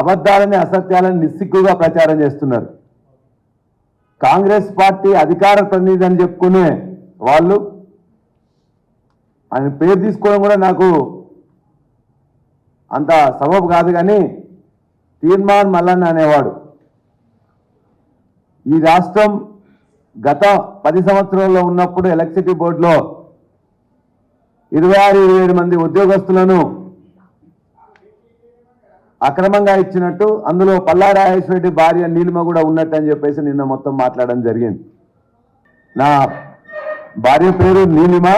అబద్ధాలని అసత్యాలని నిస్సిగ్గుగా ప్రచారం చేస్తున్నారు. కాంగ్రెస్ పార్టీ అధికార ప్రతినిధి అని చెప్పుకునే వాళ్ళు ఆయన పేరు తీసుకోవడం కూడా నాకు అంత సబబు కాదు కానీ తీర్మాన్ మల్లన్న అనేవాడు. ఈ రాష్ట్రం గత పది సంవత్సరాల్లో ఉన్నప్పుడు ఎలక్ట్రిసిటీ బోర్డులో ఇరవై ఆరు ఇరవై ఏడు మంది ఉద్యోగస్తులను అక్రమంగా ఇచ్చినట్టు అందులో పల్లారాజేశ్వరెడ్డి భార్య నీలిమ కూడా ఉన్నట్టు అని చెప్పేసి నిన్న మొత్తం మాట్లాడడం జరిగింది. నా భార్య పేరు నీలిమ.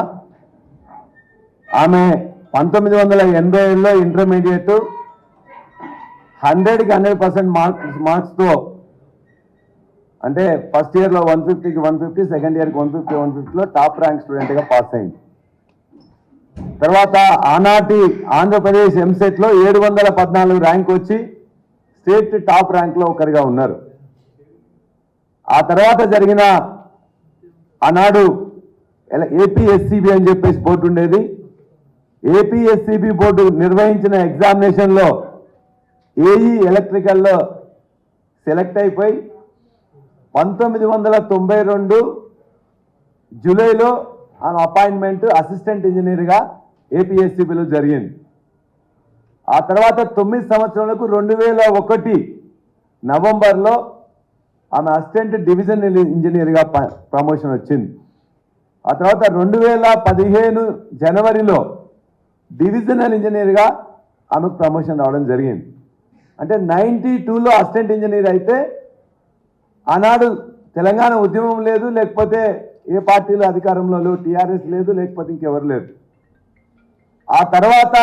ఆమె పంతొమ్మిది వందల ఎనభై ఏడులో ఇంటర్మీడియట్ హండ్రెడ్కి హండ్రెడ్ పర్సెంట్ మార్క్స్ మార్క్స్తో అంటే ఫస్ట్ ఇయర్లో వన్ ఫిఫ్టీకి వన్ ఫిఫ్టీ సెకండ్ ఇయర్కి వన్ ఫిఫ్టీ వన్ ఫిఫ్టీలో టాప్ ర్యాంక్ స్టూడెంట్గా పాస్ అయింది. తర్వాత ఆనాటి ఆంధ్రప్రదేశ్ ఎంసెట్లో ఏడు వందల పద్నాలుగు ర్యాంక్ వచ్చి స్టేట్ టాప్ ర్యాంక్లో ఒకరిగా ఉన్నారు. ఆ తర్వాత జరిగిన ఆనాడు ఏపీఎస్సిబి అని చెప్పేసి బోర్డు ఉండేది. ఏపీఎస్సిబి బోర్డు నిర్వహించిన ఎగ్జామినేషన్లో ఏఈ ఎలక్ట్రికల్లో సెలెక్ట్ అయిపోయి పంతొమ్మిది వందల తొంభై రెండు జూలైలో ఆమె అపాయింట్మెంట్ అసిస్టెంట్ ఇంజనీర్గా ఏపీఎస్సిబిలో జరిగింది. ఆ తర్వాత తొమ్మిది సంవత్సరాలకు రెండు వేల ఒకటి నవంబర్లో ఆమె అసిస్టెంట్ డివిజన్ ఇంజనీర్గా ప- ప్రమోషన్ వచ్చింది. ఆ తర్వాత రెండు వేల పదిహేను జనవరిలో డివిజనల్ ఇంజనీర్గా ఆమెకు ప్రమోషన్ రావడం జరిగింది. అంటే నైంటీ టూలో అసిస్టెంట్ ఇంజనీర్ అయితే ఆనాడు తెలంగాణ ఉద్యమం లేదు లేకపోతే ఏ పార్టీలు అధికారంలో లేవు టీఆర్ఎస్ లేదు లేకపోతే ఇంకెవరు లేదు ఆ తర్వాత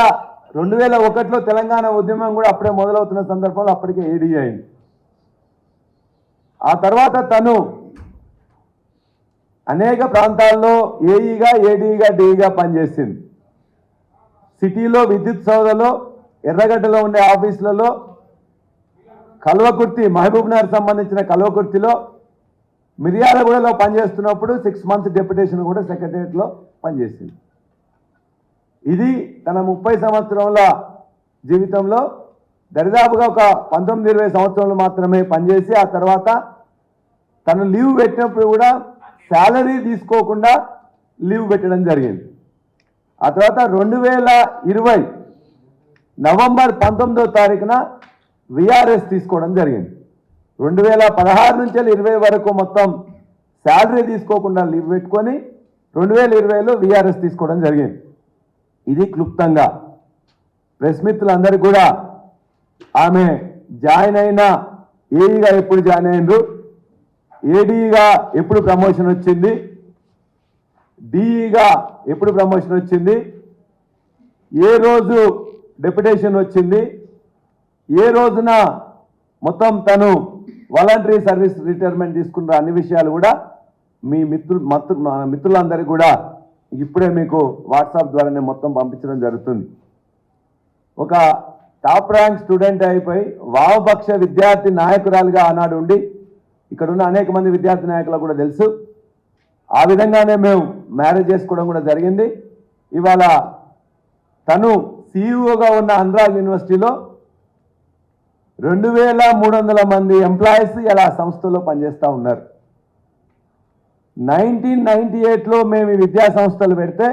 రెండు వేల ఒకటిలో తెలంగాణ ఉద్యమం కూడా అప్పుడే మొదలవుతున్న సందర్భంలో అప్పటికే ఏడీ అయింది. ఆ తర్వాత తను అనేక ప్రాంతాల్లో ఏఈగా ఏడీగా డీగా పనిచేసింది. సిటీలో విద్యుత్ సౌదలో ఎర్రగడ్డలో ఉండే ఆఫీసులలో కల్వకుర్తి మహబూబ్ నగర్ సంబంధించిన కల్వకుర్తిలో మిర్యాలగూడలో పనిచేస్తున్నప్పుడు సిక్స్ మంత్స్ డెప్యుటేషన్ కూడా సెక్రటరియట్లో పనిచేసింది. ఇది తన ముప్పై సంవత్సరంల జీవితంలో దరిదాపుగా ఒక పంతొమ్మిది ఇరవై సంవత్సరాలు మాత్రమే పనిచేసి ఆ తర్వాత తను లీవ్ పెట్టినప్పుడు కూడా శాలరీ తీసుకోకుండా లీవ్ పెట్టడం జరిగింది. ఆ తర్వాత రెండు వేల ఇరవై నవంబర్ పంతొమ్మిదో తారీఖున విఆర్ఎస్ తీసుకోవడం జరిగింది. రెండు వేల పదహారు నుంచి ఇరవై వరకు మొత్తం శాలరీ తీసుకోకుండా లీవ్ పెట్టుకొని రెండు వేల ఇరవైలో విఆర్ఎస్ తీసుకోవడం జరిగింది. ఇది క్లుప్తంగా. ప్రెస్ మిత్రులందరూ కూడా ఆమె జాయిన్ అయిన ఏఈగా ఎప్పుడు జాయిన్ అయిండ్రు? ఏడీగా ఎప్పుడు ప్రమోషన్ వచ్చింది? డిఈగా ఎప్పుడు ప్రమోషన్ వచ్చింది? ఏ రోజు డెప్యుటేషన్ వచ్చింది? ఏ రోజున మొత్తం తను వాలంటరీ సర్వీస్ రిటైర్మెంట్ తీసుకున్న అన్ని విషయాలు కూడా మీ మిత్రులు మత్తు మా మిత్రులందరికీ కూడా ఇప్పుడే మీకు వాట్సాప్ ద్వారానే మొత్తం పంపించడం జరుగుతుంది. ఒక టాప్ ర్యాంక్ స్టూడెంట్ అయిపోయి వామపక్ష విద్యార్థి నాయకురాలుగా ఆనాడు ఉండి ఇక్కడ ఉన్న అనేక మంది విద్యార్థి నాయకులకు కూడా తెలుసు. ఆ విధంగానే మేము మ్యారేజ్ చేసుకోవడం కూడా జరిగింది. ఇవాళ తను సీఈఓగా ఉన్న అనురాగ్ యూనివర్సిటీలో రెండు వేల మూడు వందల మంది ఎంప్లాయీస్ ఇలా సంస్థలో పనిచేస్తూ ఉన్నారు. నైన్టీన్ నైంటీ ఎయిట్లో మేము ఈ విద్యా సంస్థలు పెడితే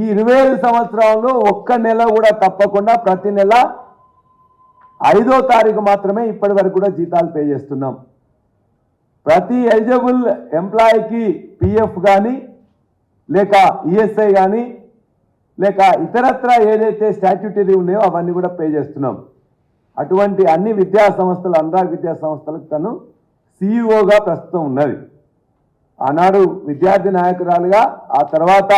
ఈ ఇరవై ఐదు సంవత్సరాల్లో ఒక్క నెల కూడా తప్పకుండా ప్రతి నెల ఐదో తారీఖు మాత్రమే ఇప్పటి వరకు కూడా జీతాలు పే చేస్తున్నాం. ప్రతి ఎలిజిబుల్ ఎంప్లాయీకి పిఎఫ్ కానీ లేక ఈఎస్ఐ కానీ లేక ఇతరత్ర ఏదైతే స్టాట్యూటరీ ఉన్నాయో అవన్నీ కూడా పే చేస్తున్నాం. అటువంటి అన్ని విద్యా సంస్థలు అంధ్ర విద్యా సంస్థలకు తను సిఇఓగా ప్రస్తుతం ఉన్నది. ఆనాడు విద్యార్థి నాయకురాలుగా ఆ తర్వాత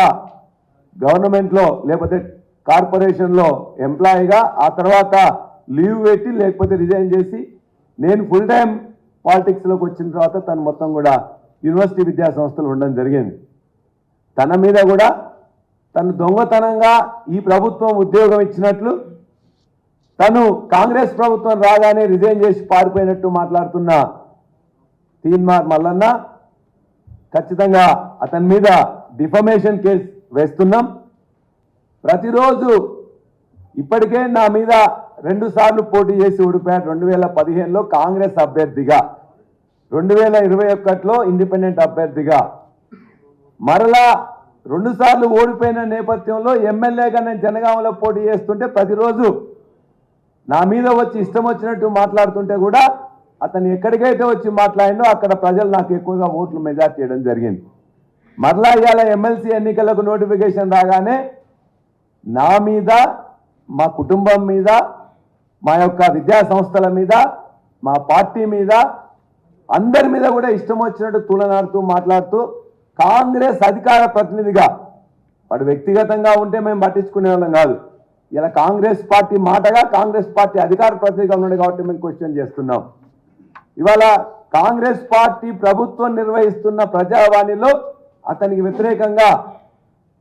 గవర్నమెంట్లో లేకపోతే కార్పొరేషన్లో ఎంప్లాయీగా ఆ తర్వాత లీవ్ పెట్టి లేకపోతే రిజైన్ చేసి నేను ఫుల్ టైం పాలిటిక్స్లోకి వచ్చిన తర్వాత తను మొత్తం కూడా యూనివర్సిటీ విద్యా సంస్థలు ఉండడం జరిగింది. తన మీద కూడా తను దొంగతనంగా ఈ ప్రభుత్వం ఉద్యోగం ఇచ్చినట్లు తను కాంగ్రెస్ ప్రభుత్వం రాగానే రిజైన్ చేసి పారిపోయినట్టు మాట్లాడుతున్న తీన్మార్ మల్లన్న ఖచ్చితంగా అతని మీద డిఫమేషన్ కేసు వేస్తున్నాం. ప్రతిరోజు ఇప్పటికే నా మీద రెండు సార్లు పోటీ చేసి ఓడిపోయాడు రెండు వేల పదిహేనులో కాంగ్రెస్ అభ్యర్థిగా. రెండు వేల ఇరవై ఒకటిలో ఇండిపెండెంట్ అభ్యర్థిగా. మరలా రెండుసార్లు ఓడిపోయిన నేపథ్యంలో ఎమ్మెల్యేగా నేను జనగామలో పోటీ చేస్తుంటే ప్రతిరోజు నా మీద వచ్చి ఇష్టం వచ్చినట్టు మాట్లాడుతుంటే కూడా అతను ఎక్కడికైతే వచ్చి మాట్లాడినో అక్కడ ప్రజలు నాకు ఎక్కువగా ఓట్లు మెజార్టీ చేయడం జరిగింది. మరలా ఇవాళ ఎమ్మెల్సీ ఎన్నికలకు నోటిఫికేషన్ రాగానే నా మీద మా కుటుంబం మీద మా యొక్క విద్యా సంస్థల మీద మా పార్టీ మీద అందరి మీద కూడా ఇష్టం వచ్చినట్టు తులనాడుతూ మాట్లాడుతూ కాంగ్రెస్ అధికార ప్రతినిధిగా వాడు వ్యక్తిగతంగా ఉంటే మేము పట్టించుకునే వాళ్ళం కాదు. ఇలా కాంగ్రెస్ పార్టీ మాటగా కాంగ్రెస్ పార్టీ అధికార ప్రతినిధిగా ఉన్నాడు కాబట్టి మేము క్వశ్చన్ చేస్తున్నాం. ఇవాళ కాంగ్రెస్ పార్టీ ప్రభుత్వం నిర్వహిస్తున్న ప్రజావాణిలో అతనికి వ్యతిరేకంగా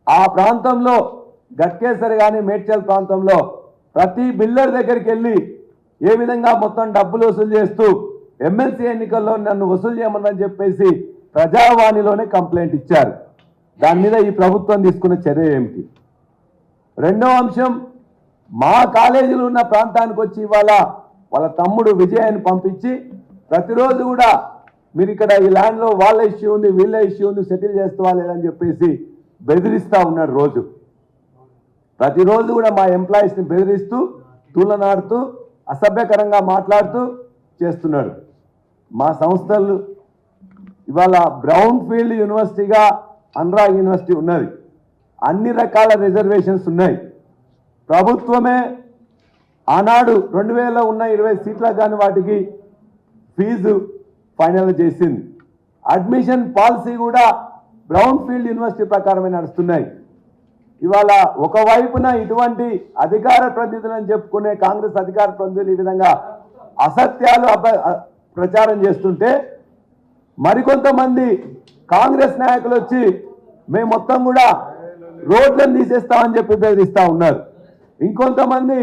ఆ ప్రాంతంలో గట్కేసరి కానీ మేడ్చల్ ప్రాంతంలో ప్రతి బిల్లర్ దగ్గరికి వెళ్ళి ఏ విధంగా మొత్తం డబ్బులు వసూలు చేస్తూ ఎమ్మెల్సీ ఎన్నికల్లో నన్ను వసూలు చేయమని చెప్పేసి ప్రజావాణిలోనే కంప్లైంట్ ఇచ్చారు. దాని మీద ఈ ప్రభుత్వం తీసుకున్న చర్య ఏమిటి? రెండో అంశం మా కాలేజీలు ఉన్న ప్రాంతానికి వచ్చి ఇవాళ వాళ్ళ తమ్ముడు విజయాన్ని పంపించి ప్రతిరోజు కూడా మీరు ఇక్కడ ఈ ల్యాండ్లో వాళ్ళ ఇష్యూ ఉంది వీళ్ళ ఇష్యూ ఉంది సెటిల్ చేస్తావా లేదని చెప్పేసి బెదిరిస్తూ ఉన్నాడు రోజు. ప్రతిరోజు కూడా మా ఎంప్లాయీస్ని బెదిరిస్తూ తూలనాడుతూ అసభ్యకరంగా మాట్లాడుతూ చేస్తున్నాడు. మా సంస్థలు ఇవాళ బ్రౌన్ ఫీల్డ్ యూనివర్సిటీగా అనురాగ్ యూనివర్సిటీ ఉన్నది. అన్ని రకాల రిజర్వేషన్స్ ఉన్నాయి. ప్రభుత్వమే ఆనాడు రెండు వేల ఉన్న ఇరవై సీట్లకు కానీ వాటికి ఫీజు ఫైనల్ చేసింది. అడ్మిషన్ పాలసీ కూడా బ్రౌన్ ఫీల్డ్ యూనివర్సిటీ ప్రకారమే నడుస్తున్నాయి. ఇవాళ ఒకవైపున ఇటువంటి అధికార ప్రతినిధులని చెప్పుకునే కాంగ్రెస్ అధికార ప్రతినిధులు ఈ విధంగా అసత్యాలు ప్రచారం చేస్తుంటే మరికొంతమంది కాంగ్రెస్ నాయకులు వచ్చి మేము మొత్తం కూడా రోడ్లను తీసేస్తామని చెప్పి బెదిరిస్తా ఉన్నారు. ఇంకొంతమంది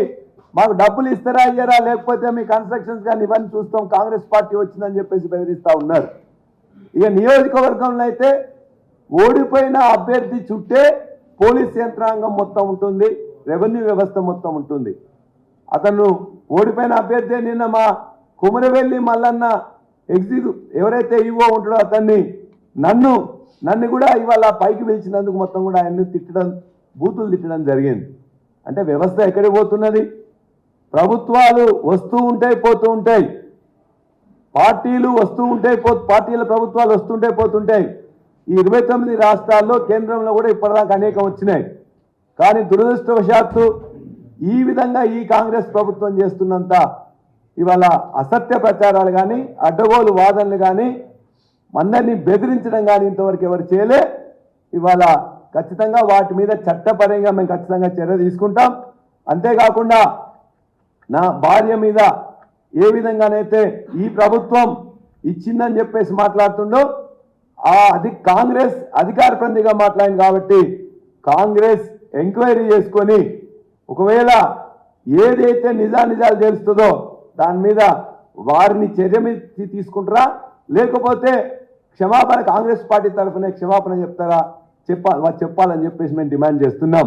మాకు డబ్బులు ఇస్తారా అయ్యారా లేకపోతే మీ కన్స్ట్రక్షన్స్ కానీ ఇవన్నీ చూస్తాం కాంగ్రెస్ పార్టీ వచ్చిందని చెప్పేసి బెదిరిస్తూ ఉన్నారు. ఇక నియోజకవర్గంలో అయితే ఓడిపోయిన అభ్యర్థి చుట్టే పోలీస్ యంత్రాంగం మొత్తం ఉంటుంది రెవెన్యూ వ్యవస్థ మొత్తం ఉంటుంది. అతను ఓడిపోయిన అభ్యర్థి నిన్న మా కుమరవెల్లి మల్లన్న ఎగ్జిక్యూ ఎవరైతే ఈవో ఉంటాడో అతన్ని నన్ను నన్ను కూడా ఇవాళ పైకి పిలిచినందుకు మొత్తం కూడా ఆయన్ని తిట్టడం బూతులు తిట్టడం జరిగింది. అంటే వ్యవస్థ ఎక్కడికి పోతున్నది? ప్రభుత్వాలు వస్తూ ఉంటాయి పోతూ ఉంటాయి. పార్టీలు వస్తూ ఉంటాయి పో పార్టీల ప్రభుత్వాలు వస్తుంటాయి పోతుంటాయి ఈ ఇరవై తొమ్మిది రాష్ట్రాల్లో కేంద్రంలో కూడా ఇప్పటిదాకా అనేకం వచ్చినాయి. కానీ దురదృష్టవశాత్తు ఈ విధంగా ఈ కాంగ్రెస్ ప్రభుత్వం చేస్తున్నంత ఇవాళ అసత్య ప్రచారాలు కానీ అడ్డగోలు వాదనలు కానీ అందరినీ బెదిరించడం కానీ ఇంతవరకు ఎవరు చేయలే. ఇవాళ ఖచ్చితంగా వాటి మీద చట్టపరంగా మేము ఖచ్చితంగా చర్య తీసుకుంటాం. అంతేకాకుండా నా భార్య మీద ఏ విధంగానైతే ఈ ప్రభుత్వం ఇచ్చిందని చెప్పేసి మాట్లాడుతుండో ఆ అది కాంగ్రెస్ అధికార ప్రతిగా మాట్లాడింది కాబట్టి కాంగ్రెస్ ఎంక్వైరీ చేసుకొని ఒకవేళ ఏదైతే నిజానిజాలు తెలుస్తుందో దాని మీద వారిని చర్య మీద తీసుకుంటారా? లేకపోతే క్షమాపణ కాంగ్రెస్ పార్టీ తరఫున క్షమాపణ చెప్తారా? చెప్పాలి చెప్పాలని చెప్పేసి మేము డిమాండ్ చేస్తున్నాం